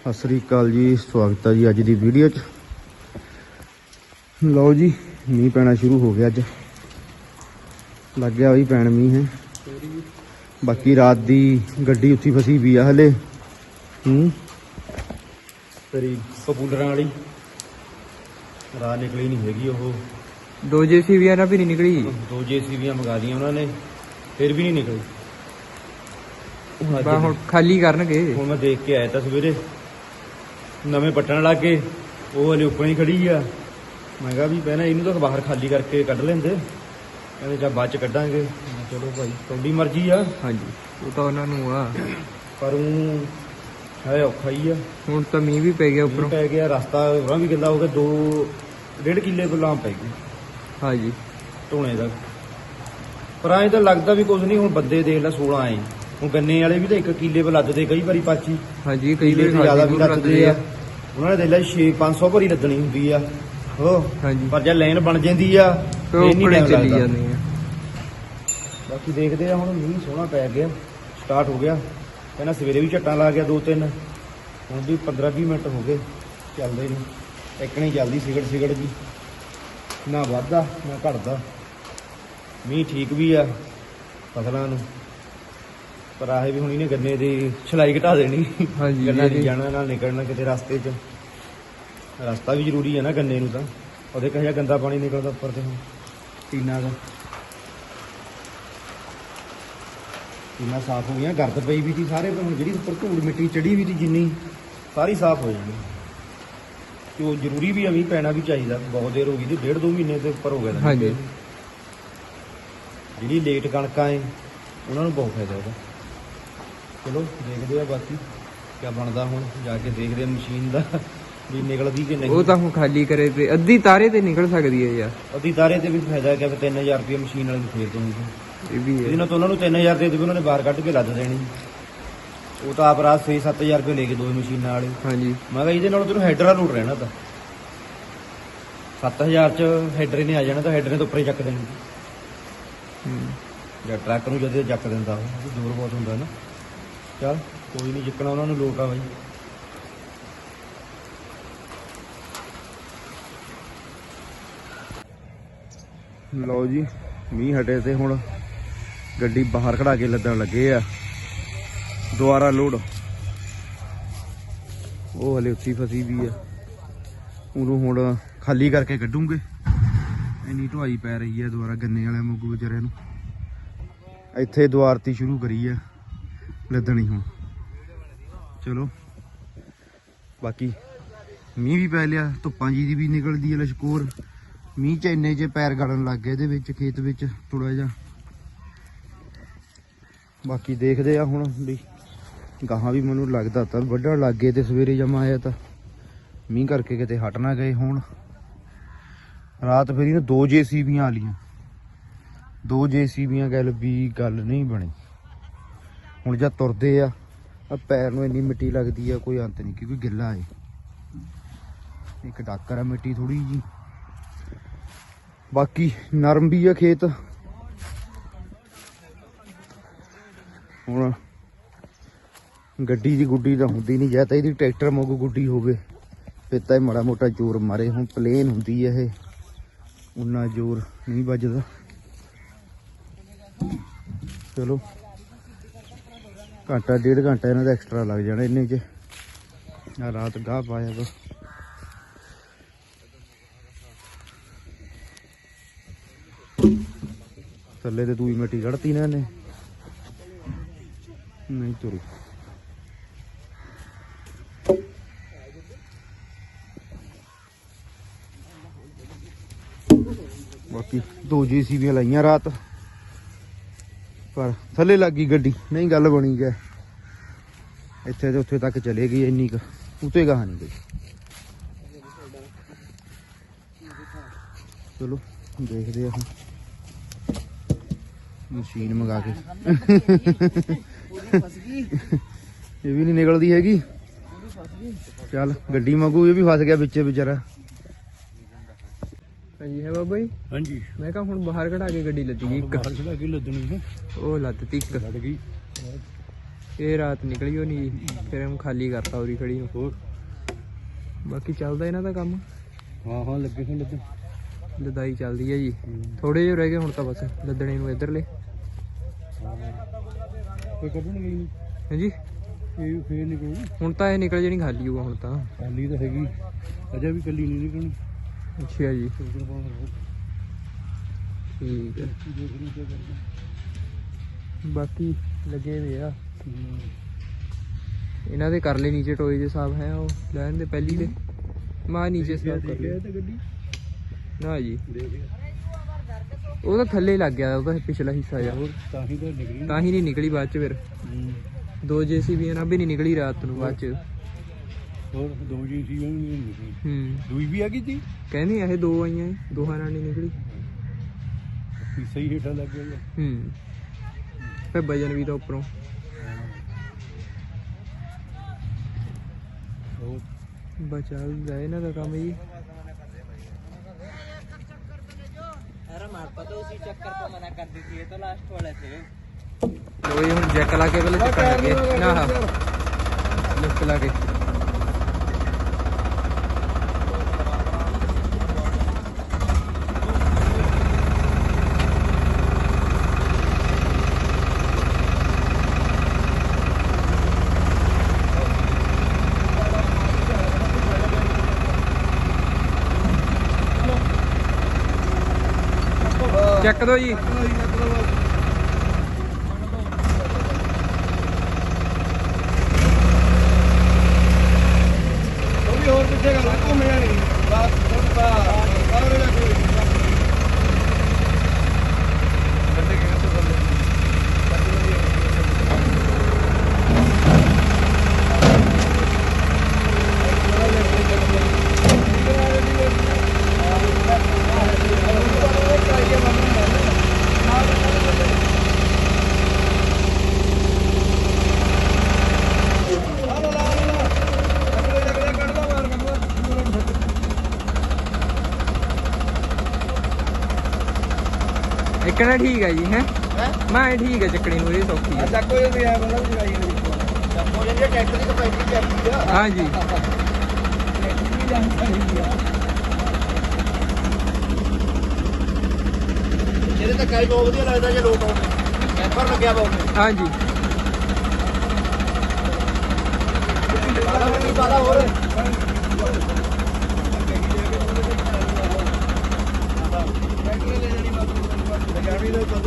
ਸਤਿ ਸ੍ਰੀ ਅਕਾਲ ਜੀ ਸਵਾਗਤ ਹੈ ਜੀ ਅੱਜ ਦੀ ਵੀਡੀਓ 'ਚ। ਲਓ ਜੀ ਮੀਂਹ ਪੈਣਾ ਸ਼ੁਰੂ ਹੋ ਗਿਆ ਅੱਜ। ਲੱਗ ਗਿਆ ਵੀ ਪੈਣ ਮੀਂਹ ਹੈ। ਬਾਕੀ ਰਾਤ ਦੀ ਗੱਡੀ ਉੱਥੀ ਫਸੀ ਵੀ ਆ ਹਲੇ। ਹੂੰ। ਤੇਰੀ ਪਪੂਲਰਾਂ ਵਾਲੀ। ਰਾਤ ਨਿਕਲੀ ਨਹੀਂ ਹੈਗੀ ਉਹ। ਦੋ ਜੇਸੀਬੀਆਂ ਨਾਲ ਵੀ ਨਹੀਂ ਨਿਕਲੀ। ਦੋ ਜੇਸੀਬੀਆਂ ਮੰਗਾ ਦੀਆਂ ਉਹਨਾਂ ਨੇ ਫਿਰ ਵੀ ਨਹੀਂ ਨਿਕਲੀ। ਬਾ ਹੁਣ ਖਾਲੀ ਕਰਨਗੇ। ਹੁਣ ਮੈਂ ਦੇਖ ਕੇ ਆਇਆ ਤਾਂ ਸਵੇਰੇ। ਨਵੇਂ ਪੱਟਣ ਲੱਗ ਗਏ। ਉਹ ਹਲੇ ਉੱਪਰ ਹੀ ਖੜੀ ਆ। ਮੈਂ ਕਿਹਾ ਵੀ ਪਹਿਲਾਂ ਇਹਨੂੰ ਤਾਂ ਬਾਹਰ ਖਾਲੀ ਕਰਕੇ ਕੱਢ ਲੈਂਦੇ। ਕਹਿੰਦੇ ਜਾਂ ਬਾਅਦ ਚ ਕੱਢਾਂਗੇ। ਮੈਂ ਕਿਹਾ ਚਲੋ ਭਾਈ ਤੁਹਾਡੀ ਮਰਜ਼ੀ ਆ। ਹਾਂਜੀ। ਉਹ ਤਾਂ ਉਹਨਾਂ ਨੂੰ ਆ। ਪਰ ਉਹ ਹੈ ਔਖਾ ਹੀ ਆ। ਹੁਣ ਤਾਂ ਮੀਂਹ ਵੀ ਪੈ ਗਿਆ ਮੀਂਹ ਉੱਪਰੋਂ। ਪੈ ਗਿਆ ਰਸਤਾ ਉਹਨਾਂ ਵੀ ਗਿੱਲਾ ਹੋ ਗਿਆ। ਦੋ ਡੇਢ ਕਿੱਲੇ ਗੁਲਾਮ ਪੈ ਗਈ ਹਾਂਜੀ। ਧੋਣੇ ਦਾ। ਪਰ ਐਂ ਤਾਂ ਲੱਗਦਾ ਵੀ ਕੁਝ ਨਹੀਂ ਹੁਣ ਬੰਦੇ ਦੇਖ ਲੈ 16 ਆਏ ਹੁਣ ਗੰਨੇ ਵਾਲੇ ਵੀ ਤਾਂ ਇੱਕ ਕਿੱਲੇ ਪਰ ਲੱਦਦੇ ਕਈ ਵਾਰੀ ਪਾਚੀ। ਹਾਂਜੀ ਕਈ ਕਿੱਲੇ ਵਾਰ ਜ਼ਿਆਦਾ ਵੀ ਲੱਦਦੇ ਆ। ਉਹਨਾਂ ਨੇ ਦੇਖ ਲੈ 6 500 ਭਰੀ ਲੱਦਣੀ ਹੁੰਦੀ ਆ। ਹੋ ਹਾਂਜੀ। ਪਰ ਜੇ ਲਾਈਨ ਬਣ ਜਾਂਦੀ ਆ ਉਹ ਫਿਰ ਨਹੀਂ ਉੱਪਰ ਹੀ time ਚੱਲੀ ਲੱਗਦਾ। ਜਾਂਦੇ ਆ। ਬਾਕੀ ਦੇਖਦੇ ਆ ਹੁਣ ਮੀਂਹ ਸੋਹਣਾ ਪੈ ਗਿਆ ਸਟਾਰਟ ਹੋ ਗਿਆ। ਪਹਿਲਾਂ ਸਵੇਰੇ ਵੀ ਝੱਟਾਂ ਲਾ ਗਿਆ ਦੋ ਤਿੰਨ ਹੁਣ ਵੀ 15 20 ਮਿੰਟ ਹੋ ਗਏ ਚੱਲਦੇ ਨੂੰ। ਇੱਕ ਨਹੀਂ ਚੱਲਦੀ ਸਿਗੜ ਸਿਗੜ ਜੀ। ਨਾ ਵੱਧਦਾ ਨਾ ਘਟਦਾ। ਮੀਂਹ ਠੀਕ ਵੀ ਆ ਫਸਲਾਂ ਨੂੰ। ਪਰ ਆਹੇ ਵੀ ਹੁਣ ਇਹਨੇ ਗੰਨੇ ਦੀ ਛਲਾਈ ਘਟਾ ਦੇਣੀ। ਹਾਂਜੀ, ਗੰਨਾ ਨਹੀਂ ਜਾਣਾ ਨਾਲ ਨਿਕਲਣਾ ਕਿਤੇ ਰਸਤੇ 'ਚ। ਰਸਤਾ ਵੀ ਜ਼ਰੂਰੀ ਹੈ ਨਾ ਗੰਨੇ ਨੂੰ ਤਾਂ। ਉਹਦੇ ਕਹੇ ਗੰਦਾ ਪਾਣੀ ਨਿਕਲਦਾ ਉੱਪਰ ਤੇ ਹੁਣ। ਟੀਨਾ ਦਾ। ਟੀਨਾ ਸਾਫ਼ ਹੋ ਗਈਆਂ ਗਰਦ ਪਈ ਵੀ ਸੀ ਸਾਰੇ ਪਰ ਹੁਣ ਜਿਹੜੀ ਉੱਪਰ ਧੂੜ ਮਿੱਟੀ ਚੜੀ ਵੀ ਸੀ ਜਿੰਨੀ ਸਾਰੀ ਸਾਫ਼ ਹੋ ਜਾਣੀ। ਤੇ ਉਹ ਜ਼ਰੂਰੀ ਵੀ ਵੀ ਪੈਣਾ ਵੀ ਚਾਹੀਦਾ। ਬਹੁਤ ਦੇਰ ਹੋ ਗਈ ਤੇ ਡੇਢ ਦੋ ਮਹੀਨੇ ਦੇ ਉੱਪਰ ਹੋ ਗਿਆ ਹਾਂਜੀ। ਜਿਹੜੀ ਲੇਟ ਕਣਕਾਂ ਏ ਉਹਨਾਂ ਨੂੰ ਬਹੁਤ ਫਾਇਦਾ ਉਹਦਾ। ਚਲੋ ਦੇਖਦੇ ਆ ਬਾਕੀ ਕੀ ਬਣਦਾ ਹੁਣ ਜਾ ਕੇ ਦੇਖਦੇ ਆ ਮਸ਼ੀਨ ਦਾ ਵੀ ਨਿਕਲਦੀ ਕਿ ਨਹੀਂ। ਉਹ ਤਾਂ ਹੁਣ ਖਾਲੀ ਕਰੇ ਤੇ ਅੱਧੀ ਤਾਰੇ ਤੇ ਨਿਕਲ ਸਕਦੀ ਹੈ ਯਾਰ। ਅੱਧੀ ਤਾਰੇ ਤੇ ਵੀ ਫਾਇਦਾ ਹੈ ਕਿ 3000 ਰੁਪਏ ਮਸ਼ੀਨ ਵਾਲੇ ਨੂੰ ਫੇਰ ਦੂੰਗੀ ਇਹ ਵੀ ਹੈ। ਨਾਲ ਤਾਂ ਉਹਨਾਂ ਨੂੰ 3000 ਦੇ ਦੇਵੇ ਉਹਨਾਂ ਨੇ ਬਾਹਰ ਕੱਢ ਕੇ ਲੱਦ ਦੇਣੀ। ਉਹ ਤਾਂ ਆਪ ਰਾਤ 6-7000 ਰੁਪਏ ਲੈ ਕੇ ਦੋ ਮਸ਼ੀਨਾਂ ਵਾਲੇ। ਹਾਂਜੀ। ਮੈਂ ਕਿਹਾ ਇਹਦੇ ਨਾਲ ਤੈਨੂੰ ਹੈਡਰ ਲੋਡ ਰਹਿਣਾ ਤਾਂ। 7000 ਚ ਹੈਡਰ ਨੇ ਆ ਜਾਣਾ ਤਾਂ ਹੈਡਰ ਨੇ ਤਾਂ ਉੱਪਰ ਹੀ ਚੱਕ ਦੇਣੀ। ਹੂੰ। ਜਾਂ ਟਰੱਕ ਨੂੰ ਜਦੇ ਚੱਕ ਦਿੰਦਾ ਉਹ ਜ਼ੋਰ ਬਹੁਤ ਹੁੰਦਾ ਨਾ। ਚੱਲ, ਕੋਈ ਨਹੀਂ ਜਿੱਕਣਾ ਉਹਨਾਂ ਨੂੰ ਲੋਟ ਆ ਬਾਈ। ਲਓ ਜੀ, ਮੀਂਹ ਹਟੇ ਤੇ ਹੁਣ ਗੱਡੀ ਬਾਹਰ ਖੜਾ ਕੇ ਲੱਦਣ ਲੱਗੇ ਆ। ਦੁਆਰਾ ਲੋਡ। ਉਹ ਹਲੇ ਉੱਥੇ ਫਸੀ ਵੀ ਆ। ਉਹਨੂੰ ਹੁਣ ਖਾਲੀ ਕਰਕੇ ਕੱਢੂਗੇ। ਇੰਨੀ ਢੁਆਈ ਪੈ ਰਹੀ ਹੈ ਦੁਆਰਾ ਗੰਨੇ ਵਾਲਿਆਂ ਮੁੱਗੂ ਵਿਚਾਰਿਆਂ ਨੂੰ। ਇੱਥੇ ਦੁਆਰਤੀ ਸ਼ੁਰੂ ਕਰੀ ਆ। ਲੱਦਣੀ ਹੁਣ। ਚਲੋ। ਬਾਕੀ ਮੀਂਹ ਵੀ ਪੈ ਲਿਆ, ਧੁੱਪਾਂ ਜੀ ਦੀ ਵੀ ਨਿਕਲਦੀ ਹੈ ਲਸ਼ਕੋਰ। ਮੀਂਹ ਚ ਇੰਨੇ ਚ ਪੈਰ ਗੜਨ ਲੱਗ ਗਏ ਇਹਦੇ ਵਿੱਚ, ਖੇਤ ਵਿੱਚ ਥੋੜਾ ਜਿਹਾ। ਬਾਕੀ ਦੇਖਦੇ ਆ ਹੁਣ ਵੀ ਗਾਹਾਂ ਵੀ ਮੈਨੂੰ ਲੱਗਦਾ ਤਾਂ ਵੱਢਣ ਲੱਗ ਗਏ ਤੇ ਸਵੇਰੇ ਜਮਾ ਆਇਆ ਤਾਂ। ਮੀਂਹ ਕਰਕੇ ਕਿਤੇ ਹਟ ਨਾ ਗਏ ਹੁਣ। ਰਾਤ ਫਿਰ ਇਹਨੇ ਦੋ ਜੇਸੀਬੀਆਂ ਆ ਲੀਆਂ ਦੋ ਜੇਸੀਬੀਆਂ ਗੱਲ ਵੀ ਗੱਲ ਨਹੀਂ ਬਣੀ। ਹੁਣ ਜਦ ਤੁਰਦੇ ਆ ਆ ਪੈਰ ਨੂੰ ਇੰਨੀ ਮਿੱਟੀ ਲੱਗਦੀ ਆ, ਕੋਈ ਅੰਤ ਨਹੀਂ, ਕਿਉਂਕਿ ਗਿੱਲਾ ਏ। ਇੱਕ ਡਾਕਰ ਆ ਮਿੱਟੀ ਥੋੜੀ ਜੀ ਬਾਕੀ ਨਰਮ ਵੀ ਆ ਖੇਤ। ਹੁਣ ਗੱਡੀ ਦੀ ਗੁੱਡੀ ਤਾਂ ਹੁੰਦੀ ਨਹੀਂ, ਜਾਂ ਤਾਂ ਇਹਦੀ ਟਰੈਕਟਰ ਮੋਗ ਗੁੱਡੀ ਹੋਵੇ। ਫਿਰ ਤਾਂ ਇਹ ਮਾੜਾ ਮੋਟਾ ਜ਼ੋਰ ਮਾਰੇ, ਹੁਣ ਪਲੇਨ ਹੁੰਦੀ ਹੈ ਇਹ। ਉਨਾ ਜ਼ੋਰ ਨਹੀਂ ਵੱਜਦਾ। ਚਲੋ। ਘੰਟਾ, ਡੇਢ ਘੰਟਾ ਇਹਨਾਂ ਦਾ ਐਕਸਟਰਾ ਲੱਗ ਜਾਣਾ ਇੰਨੇ ਚ ਆ ਰਾਤ ਗਾਹ ਪਾਇਆ ਬਸ ਥੱਲੇ ਤੇ ਦੂਈ ਮਿੱਟੀ ਕੱਢਤੀ ਨਾ ਇਹਨੇ। ਨਹੀਂ ਤੁਰੀ। ਬਾਕੀ ਦੋ ਜੀਸੀਬੀਆਂ ਲਾਈਆਂ ਰਾਤ। ਪਰ ਥੱਲੇ ਲੱਗ ਗਈ ਗੱਡੀ। ਨਹੀਂ, ਗੱਲ ਬਣੀ ਗਏ ਇੱਥੇ ਤੇ ਉੱਥੇ ਤੱਕ ਚਲੇ ਗਈ ਇੰਨੀ ਕੁ। ਉਤੇ ਗਾਹ ਨਹੀਂ ਗਈ। ਚਲੋ, ਦੇਖਦੇ ਆ ਮਸ਼ੀਨ ਮੰਗਾ ਕੇ। ਇਹ ਵੀ ਨਹੀਂ ਨਿਕਲਦੀ ਹੈਗੀ। ਚੱਲ, ਗੱਡੀ ਮੰਗੂ, ਇਹ ਵੀ ਫਸ ਗਿਆ ਵਿੱਚੇ ਵਿਚਾਰਾ। ਹਾਂਜੀ ਹੈ ਬਾਬਾ ਜੀ? ਹਾਂਜੀ। ਮੈਂ ਕਿਹਾ ਹੁਣ ਬਾਹਰ ਕਢਾ ਕੇ ਗੱਡੀ ਲੱਦੀ ਗਈ ਇੱਕ। ਬਾਹਰ ਖੜਾ ਕੇ ਲੱਦਣੀ ਹੈ। ਉਹ ਲੱਦਤੀ ਇੱਕ। ਲੱਗ ਗਈ। ਇਹ ਰਾਤ ਨਿਕਲੀ ਹੋ ਨਹੀਂ ਫਿਰ ਹਮ ਖਾਲੀ ਕਰਤਾ ਉਰੀ ਖੜੀ ਨੂੰ। ਹੋਰ? ਬਾਕੀ ਚੱਲਦਾ ਇਹਨਾਂ ਦਾ ਕੰਮ? ਹਾਂ ਹਾਂ ਲੱਗੇ ਹੋਏ ਲੱਗੇ ਲਦਾਈ ਚੱਲਦੀ ਹੈ ਜੀ। ਥੋੜੇ ਜਿਹੇ ਰਹਿ ਗਏ ਹੁਣ ਤਾਂ ਬਸ ਲੱਦਣੇ ਨੂੰ ਇਧਰਲੇ। ਕੋਈ ਕੱਢਣ ਗਈ ਨਹੀਂ ਹਾਂਜੀ? ਇਹ ਫੇਰ ਨਿਕਲੂ ਹੁਣ ਤਾਂ ਇਹ ਨਿਕਲ ਜਣੀ ਖਾਲੀ ਹੋਊਗਾ ਹੁਣ ਤਾਂ। ਖਾਲੀ ਤਾਂ ਹੈਗੀ। ਅਜੇ ਵੀ ਕੱਲੀ ਨਹੀਂ ਨਿਕਲਣੀ। ਅੱਛਾ ਜੀ। ਠੀਕ ਹੈ। ਬਾਕੀ ਲੱਗੇ ਵੇ ਆ। ਇਹਨਾਂ ਦੇ ਕਰ ਲੈ ਨੀਚੇ ਟੋਏ ਦੇ ਸਾਬ, ਹੈ ਉਹ ਲੈਣ ਦੇ ਪਹਿਲੀ ਦੇ। ਮਾ ਨੀਚੇ ਸਾਬ ਕਰ ਲੈ ਨਾ ਜੀ। ਉਹ ਤਾਂ ਥੱਲੇ ਲੱਗ ਗਿਆ ਉਹਦਾ ਪਿਛਲਾ ਹਿੱਸਾ ਜਾ ਹੋਰ ਤਾਂ ਹੀ ਨਿਕਲੀ। ਨਹੀਂ ਨਿਕਲੀ ਬਾਅਦ ਚ ਫਿਰ। ਦੋ ਜੇਸੀਬੀਆਂ ਨਾਲ ਵੀ ਨਹੀਂ ਨਿਕਲੀ ਰਾਤ ਨੂੰ, ਬਾਅਦ ਚ। ਹੋਰ ਦੋ ਜੀ ਸੀ ਉਹ ਨਹੀਂ ਨਿਕਲੀ ਹੂੰ ਦੂਈ ਵੀ ਆ ਗਈ ਸੀ ਕਹਿੰਦੀ ਇਹ ਦੋ ਆਈਆਂ ਏ, ਦੋਹਾਂ ਨਾਲ ਨਹੀਂ ਨਿਕਲੀ ਸਹੀ ਹੇਠਾਂ ਲੱਗ ਗਿਆ ਹੂੰ ਫੇ ਵਜਨ ਵੀ ਤਾਂ ਉੱਪਰੋਂ ਹੋਰ ਬਚਾ ਇਹਨਾਂ ਦਾ ਕੰਮ ਜੀ अरे हमारे पास तो उसी चक्कर को मना कर दी थी ये तो लास्ट वाले थे ਲੋ ਜੀ ਹੁਣ ਜੈਕ ਲਾ ਕੇ ਪਹਿਲੇ ਚੱਕਣ ਲੱਗੇ ਨਾ ਹਾ ਲਿਫਟ ਲਾ ਕੇ ਚੱਕ ਦੋ ਜੀ ਹੋਰ ਪਿੱਛੇ ਗੱਲ ਘੁੰਮਿਆ ਨਹੀਂ ਬਸ ਥੋੜਾ ਸਾਰੇ ਦਾ ਕੋਈ ਇੱਕਣਾ ਠੀਕ ਹੈ ਜੀ ਹੈ? ਮੈਂ ਇਹ ਠੀਕ ਹੈ ਚੱਕਣੀ ਨੂੰ ਇਹ ਸੌਖੀ ਹੈ ਚੱਕੋ ਇਹ ਵੀ ਆ ਮਤਲਬ ਜਗਾਈ ਹੋਈ ਚੱਕੋ ਜਿਹੜੀ ਟਰੈਕਟਰ ਦੀ ਕਪੈਸਿਟੀ ਚੱਲਦੀ ਆ। ਹਾਂਜੀ। ਇਹਦੇ ਤਾਂ ਕਾਈ ਬਹੁਤ ਵਧੀਆ ਲੱਗਦਾ ਜੇ ਲੋਕ ਆਉਂਦੇ। ਕੈਂਪਰ ਲੱਗਿਆ ਬਹੁਤ। ਹਾਂਜੀ। ਪਾਲਾ ਨਹੀਂ ਪਾਲਾ ਹੋਰ।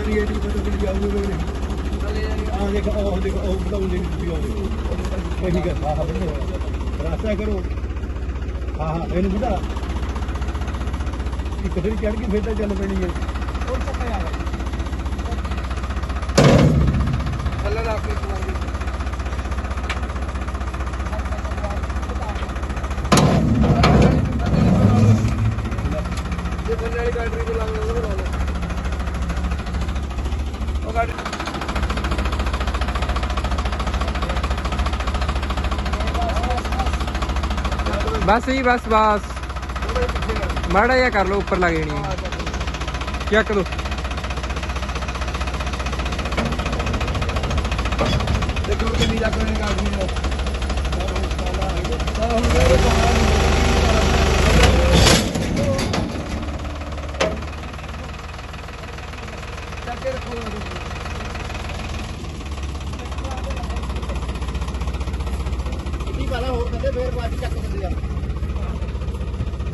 ਲਗਾਣੀ ਦਾ ਪਤਾ ਨਹੀਂ ਇਹਦੀ ਨਹੀਂ ਆ ਦੇਖ। ਉਹ ਦੇਖ ਉਹ ਬਤਾਉਂਦੇ ਨਹੀਂ ਤੁਸੀਂ ਆਉਂਦੇ ਇਹੀ ਗੱਲ, ਆਹ ਰਾਸਤਾ ਕਰੋ। ਹਾਂ ਹਾਂ ਇਹਨੂੰ ਬੁਝਾ ਇੱਕ ਫਿਰ ਚੜ ਕੇ ਫਿਰ ਤਾਂ ਚੱਲ ਪੈਣੀ ਹੈ ਥੱਲੇ ਲਾ ਕੇ ਜੇ ਥੱਲੇ ਵਾਲੀ ਬੈਟਰੀ ਤੇ ਲਾਉਂਦੇ ਉਹਦੇ ਨਾਲ ਉਹ ਗਾੜੀ ਬਸ ਜੀ ਬਸ ਬਸ। ਮਾੜਾ ਜਿਹਾ ਕਰ ਲਓ ਉੱਪਰ ਲੱਗ ਜਾਣੀ ਹੈ। ਚੱਕ ਦੋ। ਦੇਖੋ ਕਿੰਨੀ ਜਾ ਕੇ ਗਾੜੀ ਨੂੰ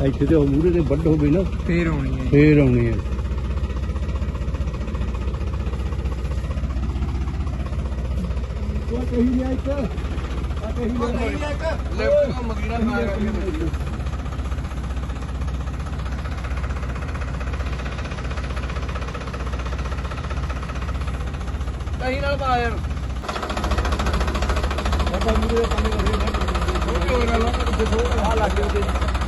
ਇੱਥੇ ਤੇ ਉਹ ਮੂਰੇ ਤੇ ਵੱਡ ਹੋਵੇ ਨਾ ਫੇਰ ਆਉਣੀ ਹੈ। ਫੇਰ ਆਉਣੀ ਹੈ। ਉਹ ਕਹੀ ਲਿਆ ਇੱਕ ਆ ਕਹੀ ਲਿਆ ਇੱਕ ਲੈਫਟ ਮਗੀਰਾ ਮਾਰ ਕੇ ਕਹੀ ਨਾਲ ਪਾ ਯਾਰ ਬਾਬਾ ਮੂਰੇ ਪਾਣੀ ਉਹ ਹੋ ਰਿਹਾ ਨਾ। ਦੇਖੋ ਆ ਲੱਗ ਗਿਆ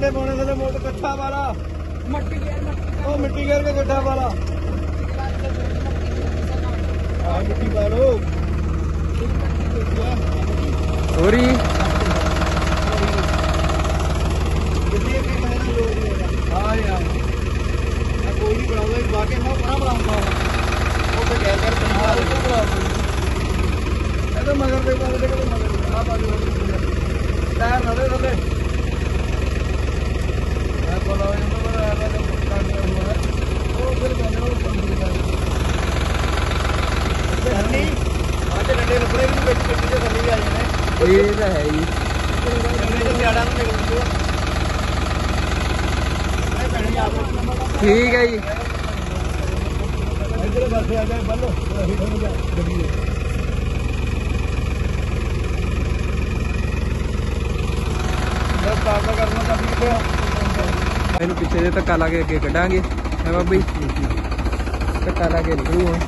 ਡੰਡੇ ਪਾਉਣੇ ਤੇ ਮੋਟ ਕੱਠਾ ਵਾਲਾ। ਮੱਟੀ ਗੇਰ ਮੱਟੀ ਉਹ ਮਿੱਟੀ ਘੇਰ ਕੇ ਕੱਠਾ ਵਾਲਾ। ਆ ਮਿੱਟੀ ਪਾ ਲੋ ਹੋਰੀ। ਹਾਂ ਯਾਰ। ਆ ਕੋਈ ਨਹੀਂ ਬਣਾਉਂਦਾ ਇਹ ਬਾਕੀ ਮੈਂ ਬਣਾ ਬਣਾਉਂਦਾ ਉਹ ਤੇ ਗੈਰ ਕਰ ਤਨਹਾ ਇਹ ਤਾਂ ਮਗਰ ਦੇ ਬਾਰੇ ਦੇ ਮਗਰ ਆ ਬਾਜੂ ਟਾਇਰ ਨਾ ਦੇ ਥੱਲੇ ਆ ਕੋਲਾ ਇਹ ਤਾਂ ਬੜਾ ਆ ਗਿਆ ਕੰਮ ਹੋਇਆ ਉਹ ਫਿਰ ਕਹਿੰਦੇ ਉਹ ਕੰਮ ਕਰ ਤੇ ਹੰਨੀ ਆ ਤੇ ਡੰਡੇ ਲੱਭੜੇ ਵੀ ਵਿੱਚ ਵਿੱਚ ਦੇ ਥੱਲੇ ਵੀ ਆ ਜਾਣੇ ਇਹ ਤਾਂ ਹੈ ਜੀ ਡੰਡੇ ਤੇ ਸਿਆੜਾ ਨੂੰ ਨਿਕਲ ਜੂਗਾ ਇਹ ਭੈਣੇ ਆ ਠੀਕ ਹੈ ਜੀ ਇਧਰ ਪਾਸੇ ਆ ਜਾਏ ਬੱਲੋ ਅਸੀਂ ਤੁਹਾਨੂੰ ਜਾ ਗੱਡੀ ਦੇ ਬਸ ਕਰਨਾ ਤਾਂ ਠੀਕ ਹੈ ਇਹਨੂੰ ਪਿੱਛੇ ਦੇ ਧੱਕਾ ਲਾ ਕੇ ਅੱਗੇ ਕੱਢਾਂਗੇ। ਹੈ ਬਾਬਾ? ਜੀ ਧੱਕਾ ਲਾ ਕੇ ਨਿਕਲੂ ਹੁਣ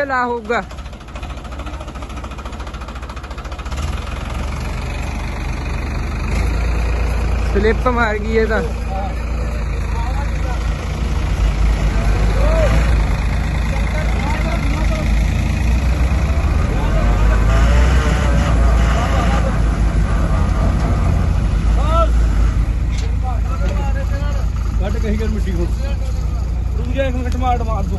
ਅੱਗੇ ਲਾ ਹੋਊਗਾ ਸਲਿੱਪ ਮਾਰ ਗਈ ਇਹ ਤਾਂ ਕੱਢ ਕਹੀ ਕਰ ਮਿੱਟੀ ਹੁਣ ਤੂੰ ਜਾ, ਇੱਕ ਟਮਾਟ ਮਾਰ ਦੋ।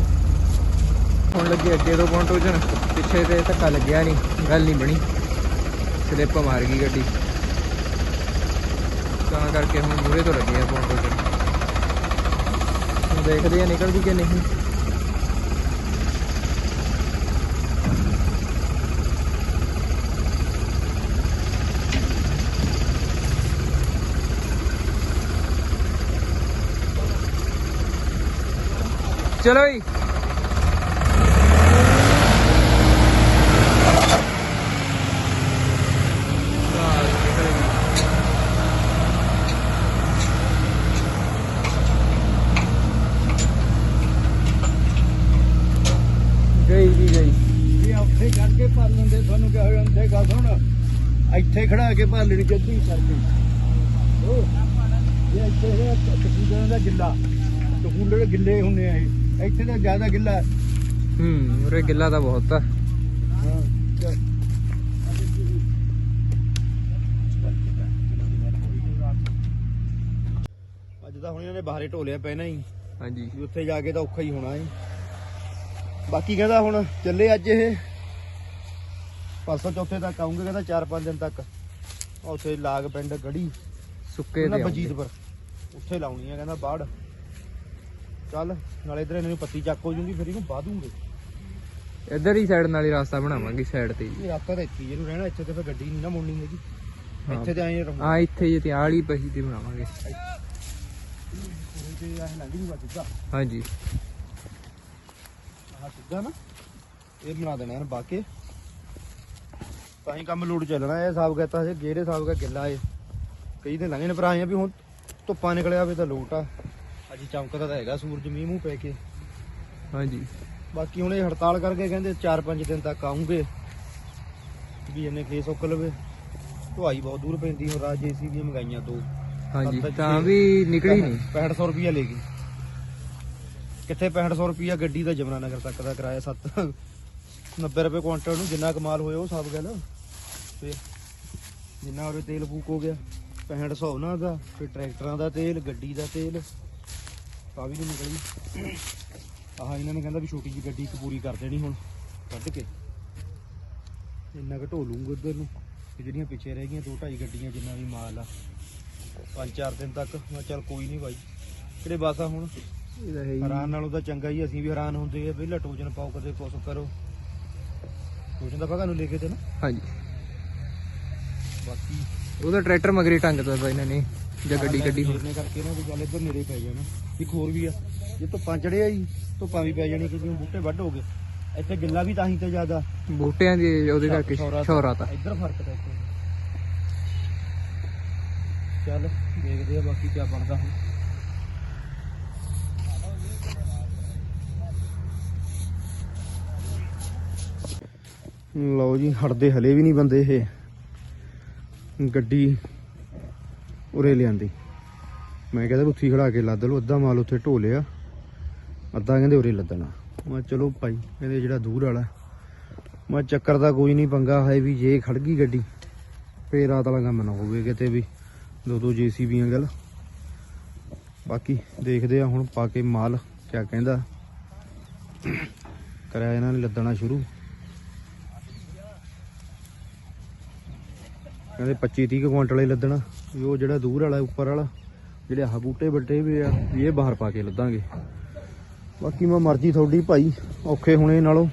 ਹੁਣ ਲੱਗੇ ਅੱਗੇ ਤੋਂ ਪੌਂਟੋਜਨ ਪਿੱਛੇ ਤੇ ਧੱਕਾ ਲੱਗਿਆ ਨਹੀਂ, ਗੱਲ ਨਹੀਂ ਬਣੀ। ਸਲਿੱਪ ਮਾਰ ਗਈ ਗੱਡੀ। ਤਾਂ ਕਰਕੇ ਹੁਣ ਮੂਰੇ ਤੋਂ ਲੱਗੇ ਆ ਪੌਂਟੋਜਨ ਹੁਣ ਦੇਖਦੇ ਆ ਨਿਕਲਦੀ ਕਿ ਨਹੀਂ। ਚਲੋ ਜੀ ਬਾਹਰ ਨਿਕਲ ਗਈ। ਗਈ ਜੀ ਗਈ ਇਹ ਉੱਥੇ ਕੱਢ ਕੇ ਭਰ ਲੈਂਦੇ ਤੁਹਾਨੂੰ ਕਿਹਾ ਹੋ ਜਾਂਦਾ ਗੱਲ ਸੁਣ ਇੱਥੇ ਖੜਾ ਕੇ ਭਰ ਲੈਣੀ ਜੱਦੀ ਕਰਕੇ ਇਹ ਇੱਥੇ ਇਹ ਕਸੂਲਾਂ ਦਾ ਗਿੱਲਾ। ਕਸੂਲੇ ਗਿੱਲੇ ਹੁੰਦੇ ਆ ਇਹ। ਇੱਥੇ ਤਾਂ ਜ਼ਿਆਦਾ ਗਿੱਲਾ ਹੈ। ਹੂੰ ਉਰੇ ਗਿੱਲਾ ਤਾਂ ਬਹੁਤ ਆ। ਹਾਂ। ਅੱਜ ਤਾਂ ਹੁਣ ਇਹਨਾਂ ਨੇ ਬਾਹਰੇ ਢੋਲਿਆ ਪੈਣਾ ਹੀ। ਹਾਂਜੀ। ਵੀ ਉੱਥੇ ਜਾ ਕੇ ਤਾਂ ਔਖਾ ਹੀ ਹੋਣਾ ਹੈ। ਬਾਕੀ ਕਹਿੰਦਾ ਹੁਣ ਚੱਲੇ ਅੱਜ ਇਹ। ਪਰਸੋਂ ਚੌਥੇ ਤੱਕ ਆਉਂਗੇ ਕਹਿੰਦਾ 4-5 ਦਿਨ ਤੱਕ। ਉੱਥੇ ਲਾਗ ਪਿੰਡ ਗੜੀ ਸੁੱਕੇ ਨਾ ਤੇ ਆਉਂਦੇ। ਉੱਥੇ ਲਾਉਣੀ ਆ ਕਹਿੰਦਾ ਬਾੜ। ਚੱਲ ਨਾਲੇ ਇਧਰ ਇਹਨਾਂ ਨੂੰ ਪੱਤੀ ਚੱਕ ਹੋ ਜੂਗੀ ਫਿਰ ਇਹਨੂੰ ਬਾਦੂਗੇ ਇੱਧਰ ਹੀ ਸਾਈਡ ਨਾਲ ਹੀ ਰਸਤਾ ਬਣਾਵਾਂਗੇ ਸਾਈਡ ਤੇ। ਇਹ ਰਾਤਾਂ ਤਾਂ ਇੱਥੇ ਹੀ ਇਹਨੂੰ ਰਹਿਣਾ ਇੱਥੇ ਤੇ ਫਿਰ ਗੱਡੀ ਨਹੀਂ ਨਾ ਮੁੜਨੀ ਹੈਗੀ। ਹਾਂ। ਇੱਥੇ ਤੇ ਐਂ ਰਹੂਗਾ। ਹਾਂ ਇੱਥੇ ਹੀ ਤੇ ਆਲੀ ਪਹੀ ਤੇ ਬਣਾਵਾਂਗੇ। ਤੇ ਐਂ ਲੰਘ ਜੂਗਾ ਸਿੱਧਾ। ਹਾਂਜੀ। ਆਹ ਸਿੱਧਾ ਨਾ ਇਹ ਬਣਾ ਦੇਣਾ ਇਹਨ ਬਾਕੇ ਤਾਂ ਹੀ ਕੰਮ ਲੋਡ ਚੱਲਣਾ ਇਹ ਹਿਸਾਬ ਕਰਤਾ ਜੇ ਗੇਰੇ ਹਿਸਾਬ ਦਾ ਗਿੱਲਾ ਏ ਕਈ ਦਿਨ ਲੰਘੇ ਨੇ ਪਰ ਆਏ ਆ ਵੀ ਹੁਣ ਧੁੱਪਾਂ ਨਿਕਲਿਆ ਵੇ ਤਾਂ ਲੋਟ ਆ। ਅੱਜ ਚਮਕਦਾ ਤਾਂ ਹੈਗਾ ਸੂਰਜ ਮੀਂਹ ਮੂੰਹ ਪੈ ਕੇ। ਹਾਂਜੀ। ਬਾਕੀ ਹੁਣ ਇਹ ਹੜਤਾਲ ਕਰਕੇ ਕਹਿੰਦੇ 4-5 ਦਿਨ ਤੱਕ ਆਉਂਗੇ ਵੀ ਇਹਨੇ ਖੇਸ ਸੁੱਕ ਲਵੇ। ਢੁਆਈ ਬਹੁਤ ਦੂਰ ਪੈਂਦੀ ਹੁਣ ਰਾਜ ਜੇਸੀ ਦੀਆਂ ਮੰਗਾਈਆਂ ਦੋ। ਹਾਂਜੀ ਤਾਂ ਵੀ ਨਿਕਲੀ ਨਹੀਂ। 6500 ਰੁਪਿਆ ਲੈ ਗਈ ਕਿੱਥੇ 6500 ਰੁਪਿਆ ਗੱਡੀ ਦਾ ਜਮਨਾ ਨਗਰ ਤੱਕ ਦਾ ਕਿਰਾਇਆ 7 90 ਰੁਪਏ ਕੁਆਂਟਲ ਨੂੰ ਜਿੰਨਾ ਕਮਾਲ ਹੋਇਆ ਉਹ ਸਭ ਗੱਲ ਤੇ ਜਿੰਨਾ ਉਹਦੇ ਤੇਲ ਫੂਕ ਹੋ ਗਿਆ 6500 ਉਹਨਾਂ ਦਾ ਫਿਰ ਟਰੈਕਟਰਾਂ ਦਾ ਤੇਲ ਗੱਡੀ ਦਾ ਤੇਲ ਤਾਂ ਵੀ ਨਹੀਂ ਨਿਕਲੀ। ਆਹ ਇਹਨਾਂ ਨੇ ਕਹਿੰਦਾ ਵੀ ਛੋਟੀ ਜਿਹੀ ਗੱਡੀ ਇੱਕ ਪੂਰੀ ਕਰ ਦੇਣੀ ਹੁਣ ਕੱਢ ਕੇ। ਇੰਨਾ ਕੁ ਢੋ ਲੂੰਗਾ ਉਧਰ ਨੂੰ। ਤੇ ਜਿਹੜੀਆਂ ਪਿੱਛੇ ਰਹਿ ਗਈਆਂ ਦੋ ਢਾਈ ਗੱਡੀਆਂ ਜਿੰਨਾ ਵੀ ਮਾਲ ਆ। ਪੰਜ ਚਾਰ ਦਿਨ ਤੱਕ ਮੈਂ ਚੱਲ ਕੋਈ ਨਹੀਂ ਬਾਈ। ਕਿਹੜੇ ਬਾਸਾ ਹੁਣ? ਇਹਦਾ ਹੈ ਹੀ ਹੈਰਾਨ ਨਾਲੋਂ ਤਾਂ ਚੰਗਾ ਹੀ ਅਸੀਂ ਵੀ ਹੈਰਾਨ ਹੁੰਦੇ ਆ ਪਹਿਲਾਂ ਟੋਜਨ ਪਾਓ ਕਦੇ ਕੁਛ ਕਰੋ। ਟੋਜਨ ਦਾ ਪਗਾ ਨੂੰ ਲੈ ਕੇ ਤੇ ਨਾ ਹਾਂਜੀ। ਬਾਕੀ ਉਹਦਾ ਟਰੈਕਟਰ ਮਗਰੀ ਟੰਗਦਾ ਤਾ ਇਹਨਾਂ ਨੇ ਜਾਂ ਗੱਡੀ ਗੱਡੀ ਨੇ ਕਰਕੇ ਨਾ ਵੀ ਚੱਲ ਇੱਧਰ ਨੇੜੇ ਪੈ ਜਾਣਾ ਇੱਕ ਹੋਰ ਵੀ ਆ ਜੇ ਧੁੱਪਾਂ ਚੜਿਆ ਜੀ ਧੁੱਪਾਂ ਵੀ ਪੈ ਜਾਣੀ ਕਿਉਂਕਿ ਹੁਣ ਬੂਟੇ ਵੱਢ ਹੋ ਗਏ। ਇੱਥੇ ਗਿੱਲਾ ਵੀ ਤਾਂ ਹੀ ਤੇ ਜ਼ਿਆਦਾ। ਬੂਟਿਆਂ ਦੀ ਉਹਦੇ ਕਰਕੇ ਸ਼ੌਰਾ ਤਾਂ ਇੱਧਰ ਫ਼ਰਕ ਤਾਂ ਇੱਥੇ ਚੱਲ ਦੇਖਦੇ ਆ ਬਾਕੀ ਕੀ ਬਣਦਾ ਹੁਣ। ਲਓ ਜੀ ਹਟਦੇ ਹਲੇ ਵੀ ਨਹੀਂ ਬੰਦੇ ਇਹ। ਗੱਡੀ ਉਰੇ ਲਿਆਂਦੀ। ਮੈਂ ਕਹਿੰਦਾ ਉੱਥੀ ਖੜਾ ਕੇ ਲੱਦ ਲਓ, ਅੱਧਾ ਮਾਲ ਉੱਥੇ ਢੋ ਲਿਆ, ਅੱਧਾ ਕਹਿੰਦੇ ਉਰੇ ਲੱਦਣਾ। ਮੈਂ ਕਿਹਾ, ਚਲੋ ਭਾਈ, ਕਹਿੰਦੇ ਜਿਹੜਾ ਦੂਰ ਵਾਲਾ ਮੈਂ ਕਿਹਾ, ਚੱਕਰ ਦਾ ਕੋਈ ਨਹੀਂ ਪੰਗਾ ਹੈ ਵੀ ਜੇ ਖੜ ਗਈ ਗੱਡੀ, ਫੇਰ ਰਾਤ ਵਾਲਾ ਕੰਮ ਨਾ ਹੋਵੇ ਕਿਤੇ ਵੀ, ਦੋ ਦੋ ਜੀਸੀਬੀਆਂ ਗੱਲ। ਬਾਕੀ ਦੇਖਦੇ ਆ ਹੁਣ ਪਾ ਕੇ ਮਾਲ ਕਿਆ ਕਹਿੰਦਾ। ਕਰਿਆ ਇਹਨਾਂ ਨੇ ਲੱਦਣਾ ਸ਼ੁਰੂ। ਕਹਿੰਦੇ 25 30 ਕੁਇੰਟਲ ਹੀ ਲੱਦਣਾ। ਵੀ ਉਹ ਜਿਹੜਾ ਦੂਰ ਵਾਲਾ, ਉੱਪਰ ਵਾਲਾ, ਜਿਹੜੇ ਆਹ ਬੂਟੇ ਵੱਡੇ ਵੀ ਆ, ਵੀ ਇਹ ਬਾਹਰ ਪਾ ਕੇ ਲੱਦਾਂਗੇ। ਬਾਕੀ ਮੈਂ ਮਰਜ਼ੀ ਤੁਹਾਡੀ ਭਾਈ, ਔਖੇ ਹੋਣੇ ਨਾਲੋਂ।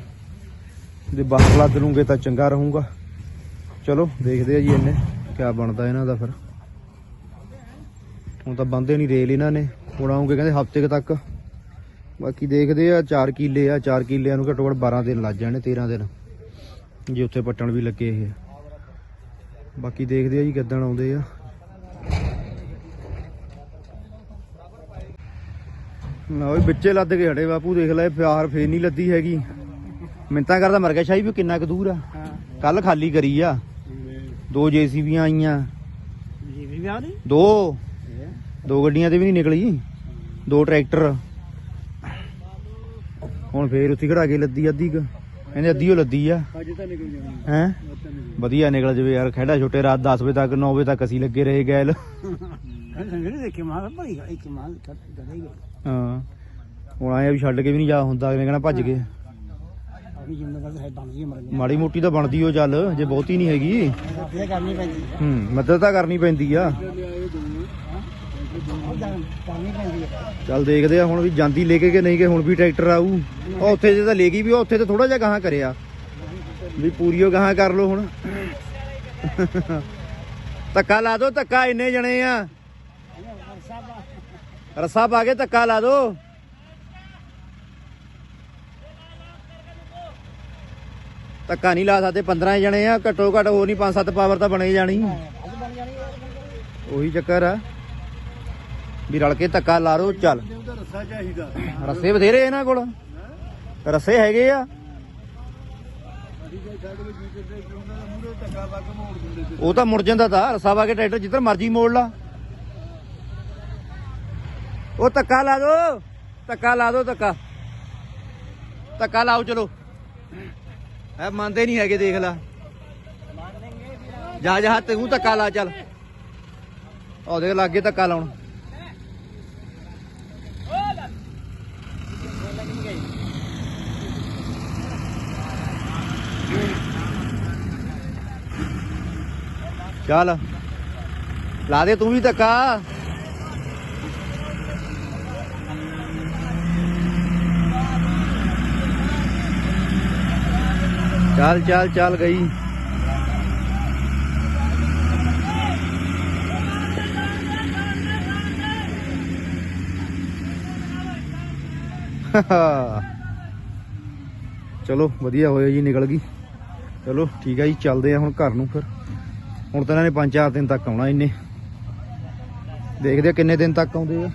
ਜੇ ਬਾਹਰ ਲੱਦ ਲੂੰਗੇ ਤਾਂ ਚੰਗਾ ਰਹੂੰਗਾ। ਚਲੋ, ਦੇਖਦੇ ਆ ਜੀ ਇਹਨੇ ਕਿਆ ਬਣਦਾ ਇਹਨਾਂ ਦਾ ਫਿਰ। ਹੁਣ ਤਾਂ ਬੰਦੇ ਨਹੀਂ ਰੇਲ ਇਹਨਾਂ ਨੇ। ਹੁਣ ਆਉਂਗੇ ਕਹਿੰਦੇ ਹਫ਼ਤੇ ਕੁ ਤੱਕ। ਬਾਕੀ ਦੇਖਦੇ ਆ 4 ਕਿੱਲੇ ਆ 4 ਕਿੱਲਿਆਂ ਨੂੰ ਘੱਟੋ ਘੱਟ 12 ਦਿਨ ਲੱਗ ਜਾਣੇ 13 ਦਿਨ। ਜੇ ਉੱਥੇ ਪੱਟਣ ਵੀ ਲੱਗੇ ਇਹ। ਬਾਕੀ ਦੇਖਦੇ ਆ ਜੀ ਕਿੱਦਣ ਆਉਂਦੇ ਆ। ਨਾ ਉਹ ਵਿੱਚੇ ਲੱਦ ਕੇ ਹਟੇ ਬਾਪੂ ਦੇਖ ਲੈ ਪਿਆਰ ਫੇਰ ਨਹੀਂ ਲੱਦੀ ਹੈਗੀ। ਮਿੰਤਾ ਕਰਦਾ ਮਰ ਗਿਆ ਸ਼ਾਹੀ ਵੀ ਕਿੰਨਾ ਕੁ ਦੂਰ ਆ। ਕੱਲ ਖਾਲੀ ਕਰੀ ਆ। ਦੋ ਜੀਸੀਬੀਆਂ ਆਈਆਂ। ਦੋ। ਦੋ ਗੱਡੀਆਂ ਤੇ ਵੀ ਨਹੀਂ ਨਿਕਲੀ। ਦੋ ਟਰੈਕਟਰ। ਹੁਣ ਫੇਰ ਉੱਥੇ ਖੜਾ ਕੇ ਲੱਦੀ ਅੱਧੀ ਕੁ। ਕਹਿੰਦੇ ਅੱਧੀ ਉਹ ਲੱਦੀ ਆ। ਅੱਜ ਤਾਂ ਨਿਕਲ ਜਾਣੀ। ਹੈ? ਵਧੀਆ ਨਿਕਲ ਜਵੇ ਯਾਰ ਖੇਡਾ ਛੋਟੇ ਰਾਤ 10 ਵਜੇ ਤੱਕ 9 ਵਜੇ ਤੱਕ ਅਸੀਂ ਲੱਗੇ ਰਹੇ ਗੈਲ। ਸੰਗਰੇ ਦੇਖੇ ਮਾਰ ਭਾਈ ਇੱਕ ਮਾਰ ਕੱਟ ਹੀ ਹਾਂ। ਹੁਣ ਆਏ ਵੀ ਛੱਡ ਕੇ ਵੀ ਨਹੀਂ ਜਾ ਹੁੰਦਾ ਅਗਲੇ ਕਹਿਣਾ ਭੱਜ ਗਏ। ਮਾੜੀ ਮੋਟੀ ਤਾਂ ਬਣਦੀ ਉਹ ਚੱਲ ਜੇ ਬਹੁਤੀ ਨਹੀਂ ਹੈਗੀ। ਇਹ ਕਰਨੀ ਪੈਂਦੀ ਹੂੰ ਮਦਦ ਤਾਂ ਕਰਨੀ ਪੈਂਦੀ ਆ। ਚੱਲ ਦੇਖਦੇ ਆ ਹੁਣ ਵੀ ਜਾਂਦੀ ਲੈ ਕੇ ਕਿ ਨਹੀਂ ਕਿ ਹੁਣ ਵੀ ਟਰੈਕਟਰ ਆਊ। ਉਹ ਉੱਥੇ ਜੇ ਤਾਂ ਲੈ ਗਈ ਵੀ, ਉਹ ਉੱਥੇ ਤੇ ਥੋੜਾ ਜਿਹਾ ਗਾਹਾਂ ਕਰਿਆ। ਵੀ ਪੂਰੀ ਉਹ ਗਾਹਾਂ ਕਰ ਲੋ ਹੁਣ। ਧੱਕਾ ਲਾ ਦੋ, ਧੱਕਾ ਇੰਨੇ ਜਣੇ ਆ। ਰੱਸਾ ਪਾ ਕੇ ਧੱਕਾ ਲਾ ਦੋ। ਧੱਕਾ ਨਹੀਂ ਲਾ ਸਕਦੇ 15 ਜਣੇ ਆ, ਘੱਟੋ ਘੱਟ ਹੋਰ ਨਹੀਂ 5-7 ਪਾਵਰ ਤਾਂ ਬਣੇ ਜਾਣੀ। ਉਹੀ ਚੱਕਰ ਆ। ਵੀ ਰਲ ਕੇ ਧੱਕਾ ਲਾ ਰੋ ਚੱਲ। ਰੱਸਾ ਚਾਹੀਦਾ ਰੱਸੇ ਬਥੇਰੇ ਇਹਨਾਂ ਕੋਲ। ਰੱਸੇ ਹੈਗੇ ਆ। ਉਹ ਤਾਂ ਮੁੜ ਜਾਂਦਾ ਤਾਂ, ਰੱਸਾ ਵਾ ਕੇ ਟਰੈਕਟਰ ਜਿੱਧਰ ਮਰਜ਼ੀ ਮੋੜ ਲਾ। ਉਹ ਧੱਕਾ ਲਾ ਦੋ, ਧੱਕਾ ਲਾ ਦੋ, ਧੱਕਾ। ਧੱਕਾ ਲਾਓ, ਚਲੋ। ਐ ਮੰਨਦੇ ਨਹੀਂ ਹੈਗੇ, ਦੇਖ ਲੈ। ਜਾ ਜਾ ਤੂੰ ਧੱਕਾ ਲਾ, ਚੱਲ। ਉਹ ਦੇਖ, ਲੱਗੇ ਧੱਕਾ ਲਾਉਣ। ਚੱਲ। ਲਾ ਦੇ, ਤੂੰ ਵੀ ਧੱਕਾ। ਚੱਲ ਚੱਲ ਚੱਲ ਗਈ। ਚਲੋ, ਵਧੀਆ ਹੋਇਆ ਜੀ, ਨਿਕਲ ਗਈ। ਚਲੋ, ਠੀਕ ਆ ਜੀ, ਚੱਲਦੇ ਆ ਹੁਣ ਘਰ ਨੂੰ ਫਿਰ। ਹੁਣ ਤਾਂ ਇਹਨਾਂ ਨੇ 5-4 ਦਿਨ ਤੱਕ ਆਉਣਾ ਇੰਨੇ। ਦੇਖਦੇ ਆ ਕਿੰਨੇ ਦਿਨ ਤੱਕ ਆਉਂਦੇ ਆ।